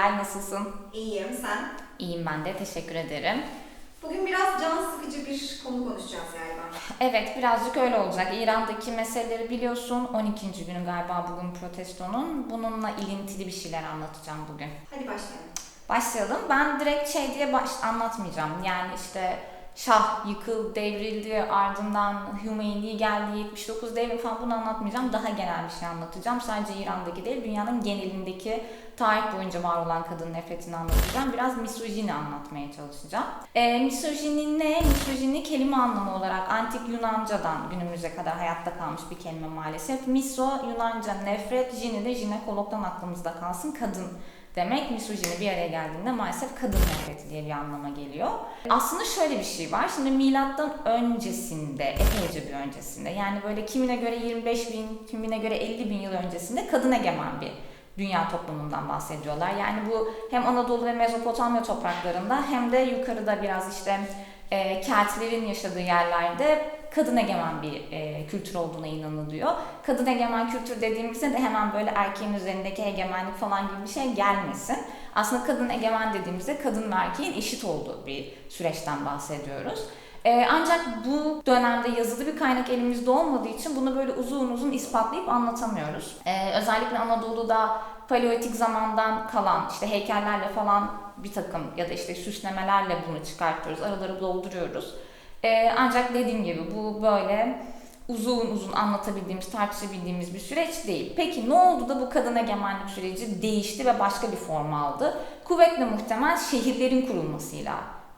Hilal nasılsın? İyiyim, sen? İyiyim ben de teşekkür ederim. Bugün biraz can sıkıcı bir konu konuşacağız galiba. Evet birazcık öyle olacak. İran'daki meseleleri biliyorsun. 12. günü galiba bugün protestonun. Bununla ilintili bir şeyler anlatacağım bugün. Hadi başlayalım. Başlayalım. Ben direkt şey diye baş anlatmayacağım. Yani işte Şah yıkıldı, devrildi, ardından Hümeyni geldi, 79 devrim falan bunu anlatmayacağım. Daha genel bir şey anlatacağım. Sadece İran'daki değil, dünyanın genelindeki tarih boyunca var olan kadın nefretini anlatacağım. Biraz misojini anlatmaya çalışacağım. E, misojini ne? Misojini kelime anlamı olarak antik Yunanca'dan günümüze kadar hayatta kalmış bir kelime maalesef. Miso Yunanca nefret, jini de jinekologdan aklımızda kalsın kadın demek misojini bir araya geldiğinde maalesef kadın nefreti diye bir anlama geliyor. Aslında şöyle bir şey var. Şimdi milattan öncesinde, epeyce bir öncesinde yani böyle kimine göre 25 bin, kimine göre 50 bin yıl öncesinde kadın egemen bir dünya toplumundan bahsediyorlar. Yani bu hem Anadolu ve Mezopotamya topraklarında hem de yukarıda biraz işte e, Keltlerin yaşadığı yerlerde kadın egemen bir e, kültür olduğuna inanılıyor. Kadın egemen kültür dediğimizde de hemen böyle erkeğin üzerindeki egemenlik falan gibi bir şey gelmesin. Aslında kadın egemen dediğimizde kadın ve erkeğin eşit olduğu bir süreçten bahsediyoruz. Ee, ancak bu dönemde yazılı bir kaynak elimizde olmadığı için bunu böyle uzun uzun ispatlayıp anlatamıyoruz. Ee, özellikle Anadolu'da paleolitik zamandan kalan işte heykellerle falan bir takım ya da işte süslemelerle bunu çıkartıyoruz, araları dolduruyoruz. Ee, ancak dediğim gibi bu böyle uzun uzun anlatabildiğimiz, tartışabildiğimiz bir süreç değil. Peki ne oldu da bu kadın egemenlik süreci değişti ve başka bir form aldı? Kuvvetle muhtemel şehirlerin kurulmasıyla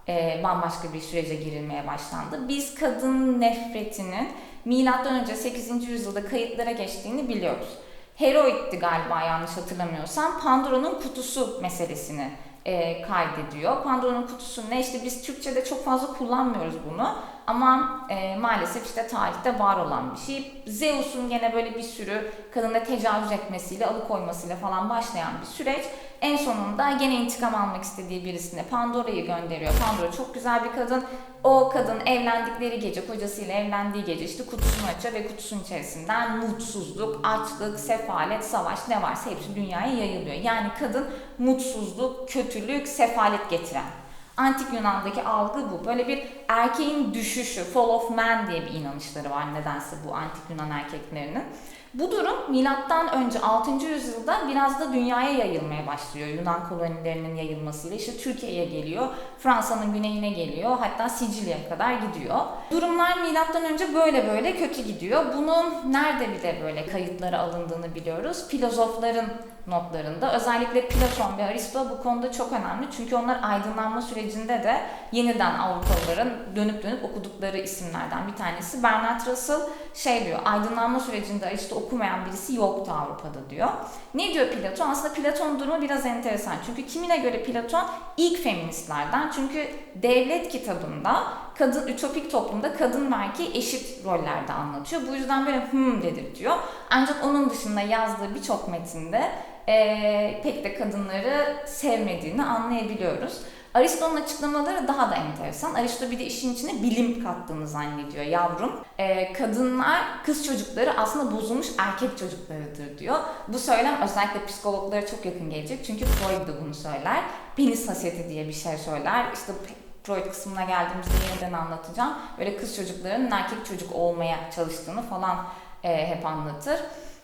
e, bambaşka bir sürece girilmeye başlandı. Biz kadın nefretinin milattan önce 8. yüzyılda kayıtlara geçtiğini biliyoruz. Heroid'ti galiba yanlış hatırlamıyorsam. Pandora'nın kutusu meselesini e, kaydediyor. Pandora'nın kutusu ne? İşte biz Türkçe'de çok fazla kullanmıyoruz bunu. Ama e, maalesef işte tarihte var olan bir şey. Zeus'un gene böyle bir sürü kadına tecavüz etmesiyle, alıkoymasıyla falan başlayan bir süreç. En sonunda gene intikam almak istediği birisine Pandora'yı gönderiyor. Pandora çok güzel bir kadın. O kadın evlendikleri gece, kocasıyla evlendiği gece işte kutusunu açıyor ve kutusunun içerisinden mutsuzluk, açlık, sefalet, savaş ne varsa hepsi dünyaya yayılıyor. Yani kadın mutsuzluk, kötülük, sefalet getiren. Antik Yunan'daki algı bu. Böyle bir erkeğin düşüşü, fall of man diye bir inanışları var nedense bu antik Yunan erkeklerinin. Bu durum milattan önce 6. yüzyılda biraz da dünyaya yayılmaya başlıyor. Yunan kolonilerinin yayılmasıyla işte Türkiye'ye geliyor, Fransa'nın güneyine geliyor, hatta Sicilya'ya kadar gidiyor. Durumlar milattan önce böyle böyle kötü gidiyor. Bunun nerede bir de böyle kayıtlara alındığını biliyoruz. Filozofların notlarında. Özellikle Platon ve Aristo bu konuda çok önemli. Çünkü onlar aydınlanma sürecinde de yeniden Avrupalıların dönüp dönüp okudukları isimlerden bir tanesi. Bernard Russell şey diyor, aydınlanma sürecinde Aristo okumayan birisi yoktu Avrupa'da diyor. Ne diyor Platon? Aslında Platon durumu biraz enteresan. Çünkü kimine göre Platon ilk feministlerden. Çünkü devlet kitabında kadın ütopik toplumda kadın ve erkeği eşit rollerde anlatıyor. Bu yüzden böyle hım dedirtiyor. Ancak onun dışında yazdığı birçok metinde e, pek de kadınları sevmediğini anlayabiliyoruz. Aristo'nun açıklamaları daha da enteresan. Aristo bir de işin içine bilim kattığını zannediyor yavrum. Ee, kadınlar, kız çocukları aslında bozulmuş erkek çocuklarıdır diyor. Bu söylem özellikle psikologlara çok yakın gelecek. Çünkü Freud da bunu söyler. Penis hasiyeti diye bir şey söyler. İşte Freud kısmına geldiğimizde yeniden anlatacağım. Böyle kız çocuklarının erkek çocuk olmaya çalıştığını falan e, hep anlatır.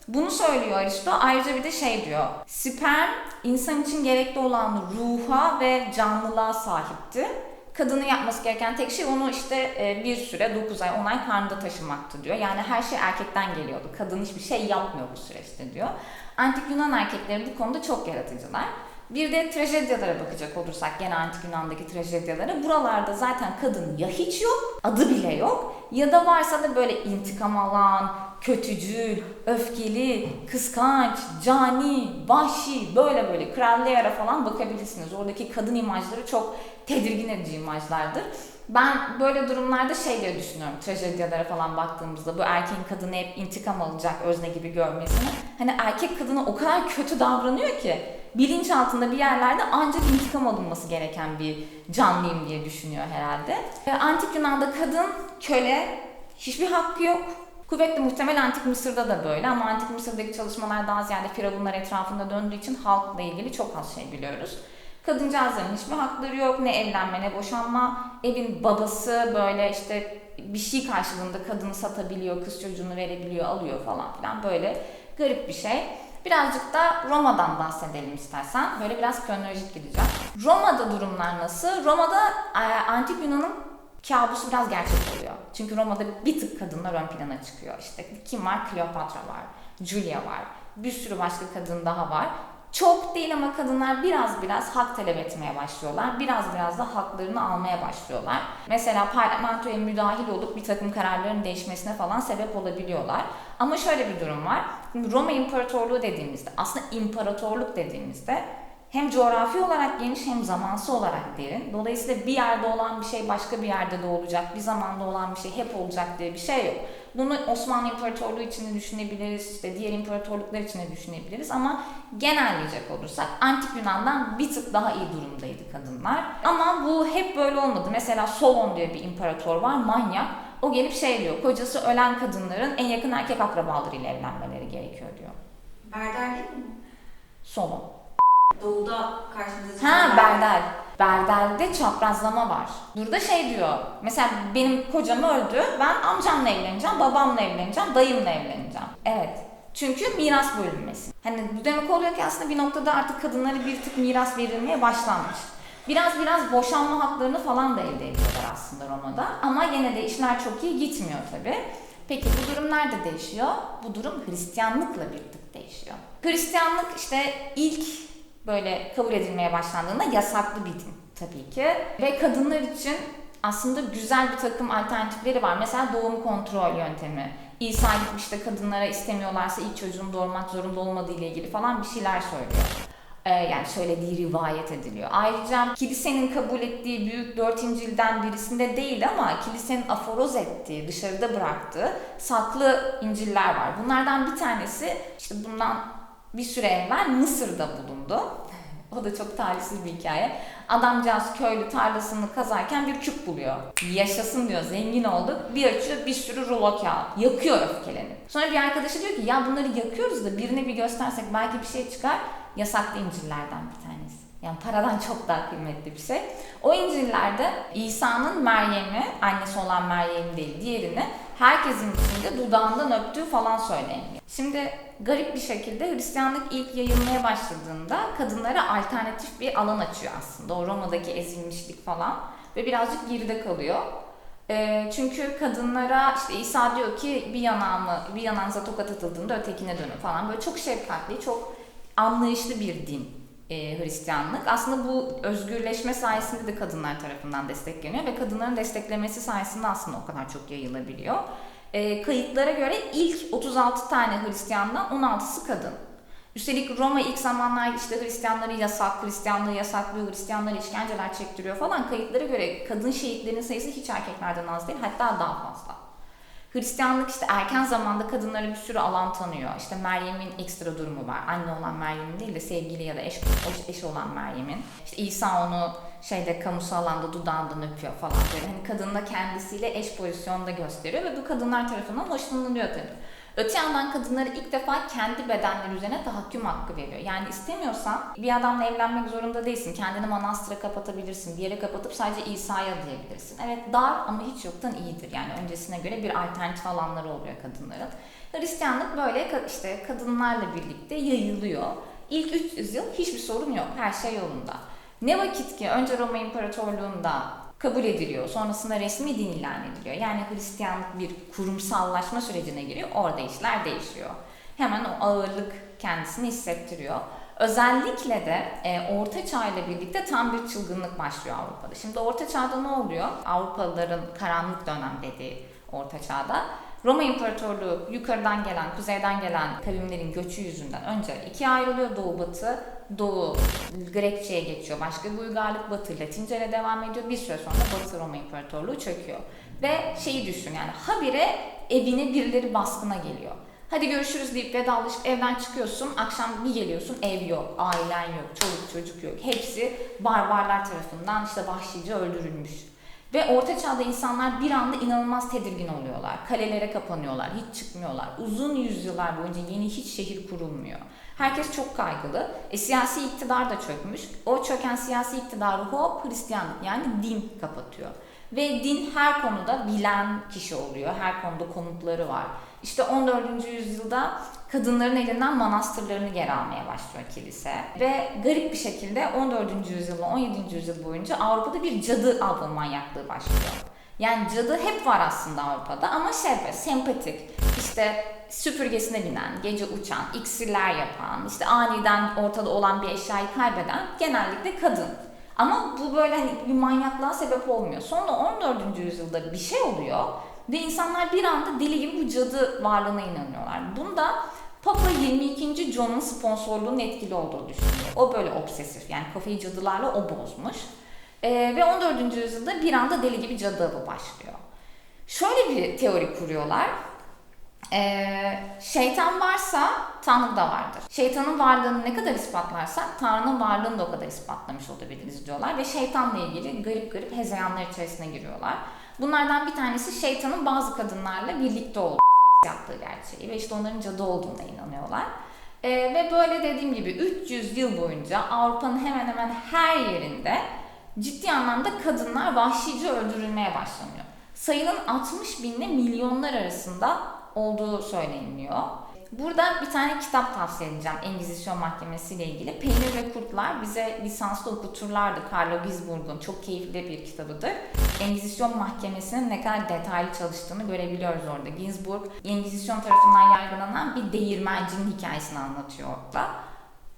Bunu söylüyor Aristo. Ayrıca bir de şey diyor. Sperm insan için gerekli olan ruha ve canlılığa sahipti. Kadının yapması gereken tek şey onu işte e, bir süre 9 ay 10 ay karnında taşımaktı diyor. Yani her şey erkekten geliyordu. Kadın hiçbir şey yapmıyor bu süreçte diyor. Antik Yunan erkekleri bu konuda çok yaratıcılar. Bir de trajedyalara bakacak olursak gene antik Yunan'daki trajedyalara buralarda zaten kadın ya hiç yok, adı bile yok ya da varsa da böyle intikam alan, kötücül, öfkeli, kıskanç, cani, vahşi böyle böyle kraliyara falan bakabilirsiniz. Oradaki kadın imajları çok tedirgin edici imajlardır. Ben böyle durumlarda şey diye düşünüyorum trajedyalara falan baktığımızda bu erkeğin kadını hep intikam alacak özne gibi görmesini. Hani erkek kadına o kadar kötü davranıyor ki bilinç altında bir yerlerde ancak intikam alınması gereken bir canlıyım diye düşünüyor herhalde. Antik Yunan'da kadın köle, hiçbir hakkı yok Kuvvetli muhtemel Antik Mısır'da da böyle ama Antik Mısır'daki çalışmalar daha ziyade firavunlar etrafında döndüğü için halkla ilgili çok az şey biliyoruz. Kadıncağızların hiçbir hakları yok. Ne evlenme ne boşanma. Evin babası böyle işte bir şey karşılığında kadını satabiliyor, kız çocuğunu verebiliyor, alıyor falan filan. Böyle garip bir şey. Birazcık da Roma'dan bahsedelim istersen. Böyle biraz kronolojik gideceğim. Roma'da durumlar nasıl? Roma'da e, Antik Yunan'ın kabusu biraz gerçek oluyor. Çünkü Roma'da bir tık kadınlar ön plana çıkıyor. İşte kim var? Kleopatra var, Julia var, bir sürü başka kadın daha var. Çok değil ama kadınlar biraz biraz hak talep etmeye başlıyorlar. Biraz biraz da haklarını almaya başlıyorlar. Mesela parlamentoya müdahil olup bir takım kararların değişmesine falan sebep olabiliyorlar. Ama şöyle bir durum var. Roma İmparatorluğu dediğimizde, aslında imparatorluk dediğimizde hem coğrafi olarak geniş hem zamansı olarak derin. Dolayısıyla bir yerde olan bir şey başka bir yerde de olacak, bir zamanda olan bir şey hep olacak diye bir şey yok. Bunu Osmanlı İmparatorluğu için de düşünebiliriz, işte diğer imparatorluklar için de düşünebiliriz ama genelleyecek olursak Antik Yunan'dan bir tık daha iyi durumdaydı kadınlar. Ama bu hep böyle olmadı. Mesela Solon diye bir imparator var, manyak. O gelip şey diyor, kocası ölen kadınların en yakın erkek akrabalarıyla evlenmeleri gerekiyor diyor. Berder değil mi? Solon. Doğuda karşımıza Ha çıkan Berdel. Berdel'de çaprazlama var. Burada şey diyor. Mesela benim kocam öldü. Ben amcamla evleneceğim, babamla evleneceğim, dayımla evleneceğim. Evet. Çünkü miras bölünmesi. Hani bu demek oluyor ki aslında bir noktada artık kadınlara bir tık miras verilmeye başlanmış. Biraz biraz boşanma haklarını falan da elde ediyorlar aslında Roma'da. Ama yine de işler çok iyi gitmiyor tabii. Peki bu durum nerede değişiyor? Bu durum Hristiyanlıkla bir tık değişiyor. Hristiyanlık işte ilk böyle kabul edilmeye başlandığında yasaklı bir din tabii ki. Ve kadınlar için aslında güzel bir takım alternatifleri var. Mesela doğum kontrol yöntemi. İsa gitmiş de kadınlara istemiyorlarsa ilk çocuğunu doğurmak zorunda olmadığı ile ilgili falan bir şeyler söylüyor. Ee, yani söylediği rivayet ediliyor. Ayrıca kilisenin kabul ettiği büyük dört İncil'den birisinde değil ama kilisenin aforoz ettiği, dışarıda bıraktığı saklı İncil'ler var. Bunlardan bir tanesi işte bundan bir süre evvel Mısır'da bulundu. O da çok talihsiz bir hikaye. Adamcağız köylü tarlasını kazarken bir küp buluyor. Yaşasın diyor, zengin olduk. Bir açıyor bir sürü rulo kağıt. Yakıyor öfkelenip. Sonra bir arkadaşı diyor ki ya bunları yakıyoruz da birine bir göstersek belki bir şey çıkar. Yasaklı İncil'lerden bir tanesi. Yani paradan çok daha kıymetli bir şey. O İncil'lerde İsa'nın Meryem'i, annesi olan Meryem değil diğerini herkesin içinde dudağından öptüğü falan söyleniyor. Şimdi garip bir şekilde Hristiyanlık ilk yayılmaya başladığında kadınlara alternatif bir alan açıyor aslında. O Roma'daki ezilmişlik falan ve birazcık geride kalıyor. Ee, çünkü kadınlara işte İsa diyor ki bir yanağımı, bir yanağınıza tokat atıldığında ötekine dönün falan. Böyle çok şefkatli, çok anlayışlı bir din e, Hristiyanlık. Aslında bu özgürleşme sayesinde de kadınlar tarafından destekleniyor ve kadınların desteklemesi sayesinde aslında o kadar çok yayılabiliyor. E, kayıtlara göre ilk 36 tane Hristiyandan 16'sı kadın. Üstelik Roma ilk zamanlar işte Hristiyanları yasak, Hristiyanlığı yasaklıyor, Hristiyanları işkenceler çektiriyor falan. Kayıtlara göre kadın şehitlerin sayısı hiç erkeklerden az değil, hatta daha fazla. Hristiyanlık işte erken zamanda kadınlara bir sürü alan tanıyor. İşte Meryem'in ekstra durumu var. Anne olan Meryem'in değil de sevgili ya da eş, eş, olan Meryem'in. İşte İsa onu şeyde kamusal alanda dudağından öpüyor falan böyle. Hani kadın da kendisiyle eş pozisyonda gösteriyor ve bu kadınlar tarafından hoşlanılıyor tabii. Öte yandan kadınlara ilk defa kendi bedenleri üzerine tahakküm hakkı veriyor. Yani istemiyorsan bir adamla evlenmek zorunda değilsin. Kendini manastıra kapatabilirsin. Bir yere kapatıp sadece İsa'ya diyebilirsin. Evet dar ama hiç yoktan iyidir. Yani öncesine göre bir alternatif alanları oluyor kadınların. Hristiyanlık böyle işte kadınlarla birlikte yayılıyor. İlk 300 yıl hiçbir sorun yok. Her şey yolunda. Ne vakit ki önce Roma İmparatorluğu'nda kabul ediliyor. Sonrasında resmi din ilan ediliyor. Yani Hristiyanlık bir kurumsallaşma sürecine giriyor. Orada işler değişiyor. Hemen o ağırlık kendisini hissettiriyor. Özellikle de e, Orta Çağ ile birlikte tam bir çılgınlık başlıyor Avrupa'da. Şimdi Orta Çağ'da ne oluyor? Avrupalıların karanlık dönem dediği Orta Çağ'da Roma İmparatorluğu yukarıdan gelen, kuzeyden gelen kavimlerin göçü yüzünden önce ikiye ayrılıyor. Doğu Batı, Doğu Grekçe'ye geçiyor. Başka bir uygarlık Batı Latince'ye devam ediyor. Bir süre sonra Batı Roma İmparatorluğu çöküyor. Ve şeyi düşün yani habire evine birileri baskına geliyor. Hadi görüşürüz deyip vedalaşıp evden çıkıyorsun. Akşam bir geliyorsun ev yok, ailen yok, çoluk çocuk yok. Hepsi barbarlar tarafından işte vahşice öldürülmüş. Ve orta çağda insanlar bir anda inanılmaz tedirgin oluyorlar. Kalelere kapanıyorlar, hiç çıkmıyorlar. Uzun yüzyıllar boyunca yeni hiç şehir kurulmuyor. Herkes çok kaygılı. E, siyasi iktidar da çökmüş. O çöken siyasi iktidarı hop Hristiyanlık yani din kapatıyor. Ve din her konuda bilen kişi oluyor. Her konuda komutları var. İşte 14. yüzyılda kadınların elinden manastırlarını geri almaya başlıyor kilise. Ve garip bir şekilde 14. yüzyılda 17. yüzyıl boyunca Avrupa'da bir cadı avı manyaklığı başlıyor. Yani cadı hep var aslında Avrupa'da ama şey böyle sempatik, işte süpürgesine binen, gece uçan, iksirler yapan, işte aniden ortada olan bir eşyayı kaybeden genellikle kadın. Ama bu böyle hani bir manyaklığa sebep olmuyor. Sonra 14. yüzyılda bir şey oluyor ve insanlar bir anda deli gibi bu cadı varlığına inanıyorlar. Bunda Papa 22. John'un sponsorluğunun etkili olduğu düşünüyor. O böyle obsesif yani kafayı cadılarla o bozmuş. Ee, ve 14. yüzyılda bir anda deli gibi cadı avı başlıyor. Şöyle bir teori kuruyorlar. Ee, şeytan varsa Tanrı da vardır. Şeytanın varlığını ne kadar ispatlarsak Tanrı'nın varlığını da o kadar ispatlamış olabiliriz diyorlar. Ve şeytanla ilgili garip garip hezeyanlar içerisine giriyorlar. Bunlardan bir tanesi şeytanın bazı kadınlarla birlikte olduğu, seks yaptığı gerçeği ve işte onların cadı olduğuna inanıyorlar. Ee, ve böyle dediğim gibi 300 yıl boyunca Avrupa'nın hemen hemen her yerinde ciddi anlamda kadınlar vahşice öldürülmeye başlanıyor. Sayının 60 binle milyonlar arasında olduğu söyleniliyor. Burada bir tane kitap tavsiye edeceğim Engizisyon Mahkemesi ile ilgili. Peynir ve Kurtlar bize lisanslı okuturlardı. Carlo Gisburg'un çok keyifli bir kitabıdır. Engizisyon Mahkemesi'nin ne kadar detaylı çalıştığını görebiliyoruz orada. Ginsburg, Engizisyon tarafından yargılanan bir değirmencinin hikayesini anlatıyor orada.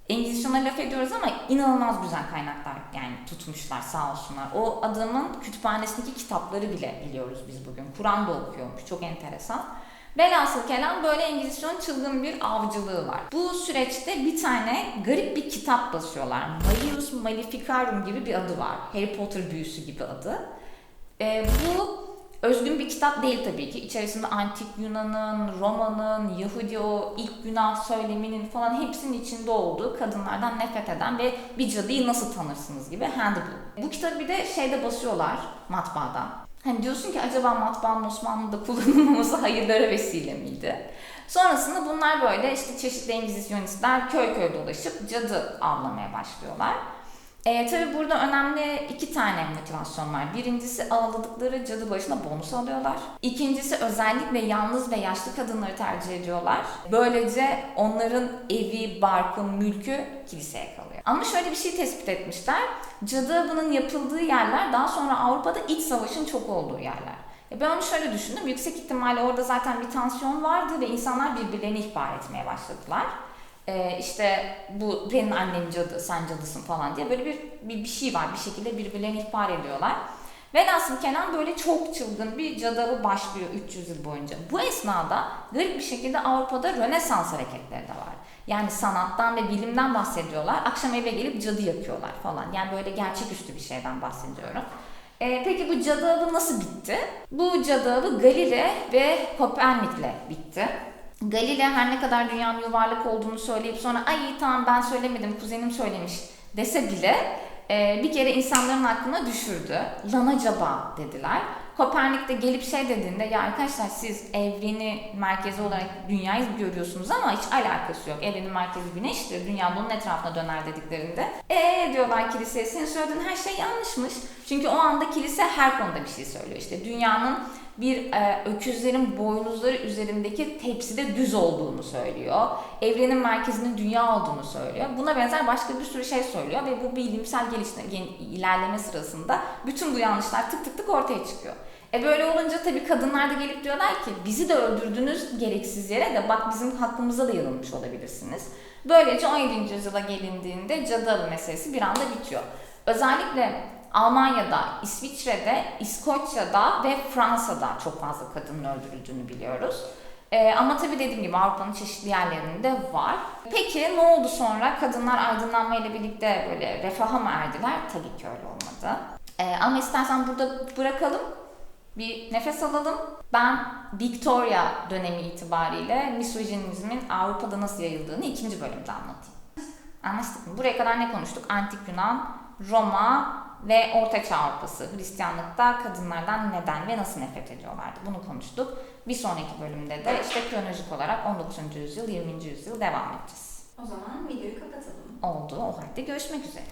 Engizisyon'a laf ediyoruz ama inanılmaz güzel kaynaklar yani tutmuşlar sağ olsunlar. O adamın kütüphanesindeki kitapları bile biliyoruz biz bugün. Kur'an da okuyormuş çok enteresan. Velhasıl kelam böyle Engizisyon çılgın bir avcılığı var. Bu süreçte bir tane garip bir kitap basıyorlar. Malius Maleficarum gibi bir adı var. Harry Potter büyüsü gibi adı. Ee, bu özgün bir kitap değil tabii ki. İçerisinde antik Yunan'ın, Roma'nın, Yahudi o ilk günah söyleminin falan hepsinin içinde olduğu kadınlardan nefret eden ve bir cadıyı nasıl tanırsınız gibi handbook. Bu kitabı bir de şeyde basıyorlar matbaada. Hani diyorsun ki acaba matbaanın Osmanlı'da kullanılmaması hayırlara vesile miydi? Sonrasında bunlar böyle işte çeşitli engizisyonistler köy köy dolaşıp cadı avlamaya başlıyorlar. E, tabii burada önemli iki tane motivasyon var. Birincisi avladıkları cadı başına bonus alıyorlar. İkincisi özellikle yalnız ve yaşlı kadınları tercih ediyorlar. Böylece onların evi, barkı, mülkü kiliseye kalıyor. Ama şöyle bir şey tespit etmişler. Cadı avının yapıldığı yerler daha sonra Avrupa'da iç savaşın çok olduğu yerler. E ben onu şöyle düşündüm. Yüksek ihtimalle orada zaten bir tansiyon vardı ve insanlar birbirlerini ihbar etmeye başladılar ee, işte bu benim annem cadı, sen cadısın falan diye böyle bir, bir, bir şey var. Bir şekilde birbirlerini ihbar ediyorlar. Velhasıl Kenan böyle çok çılgın bir cadı avı başlıyor 300 yıl boyunca. Bu esnada garip bir şekilde Avrupa'da Rönesans hareketleri de var. Yani sanattan ve bilimden bahsediyorlar. Akşam eve gelip cadı yakıyorlar falan. Yani böyle gerçeküstü bir şeyden bahsediyorum. Ee, peki bu cadı nasıl bitti? Bu cadı Galile ve Kopernik'le bitti. Galile her ne kadar dünyanın yuvarlak olduğunu söyleyip sonra ay tamam ben söylemedim kuzenim söylemiş dese bile e, bir kere insanların aklına düşürdü. Lan acaba dediler. Kopernik de gelip şey dediğinde ya arkadaşlar siz evreni merkezi olarak dünyayı görüyorsunuz ama hiç alakası yok. Evrenin merkezi güneştir. Dünya bunun etrafına döner dediklerinde. Eee diyorlar kiliseye senin söylediğin her şey yanlışmış. Çünkü o anda kilise her konuda bir şey söylüyor. İşte dünyanın bir e, öküzlerin boynuzları üzerindeki tepside düz olduğunu söylüyor. Evrenin merkezinin dünya olduğunu söylüyor. Buna benzer başka bir sürü şey söylüyor ve bu bilimsel gelişme, ilerleme sırasında bütün bu yanlışlar tık tık tık ortaya çıkıyor. E böyle olunca tabii kadınlar da gelip diyorlar ki bizi de öldürdünüz gereksiz yere de bak bizim hakkımıza da yanılmış olabilirsiniz. Böylece 17. yüzyıla gelindiğinde cadı meselesi bir anda bitiyor. Özellikle Almanya'da, İsviçre'de, İskoçya'da ve Fransa'da çok fazla kadının öldürüldüğünü biliyoruz. Ee, ama tabii dediğim gibi Avrupa'nın çeşitli yerlerinde var. Peki ne oldu sonra? Kadınlar aydınlanmayla birlikte böyle refaha mı erdiler? Tabii ki öyle olmadı. Ee, ama istersen burada bırakalım. Bir nefes alalım. Ben Victoria dönemi itibariyle misojinizmin Avrupa'da nasıl yayıldığını ikinci bölümde anlatayım. Anlaştık mı? Buraya kadar ne konuştuk? Antik Yunan, Roma, ve Orta Çağ Avrupası, Hristiyanlıkta kadınlardan neden ve nasıl nefret ediyorlardı bunu konuştuk. Bir sonraki bölümde de işte kronolojik olarak 19. yüzyıl, 20. yüzyıl devam edeceğiz. O zaman videoyu kapatalım. Oldu. O halde görüşmek üzere.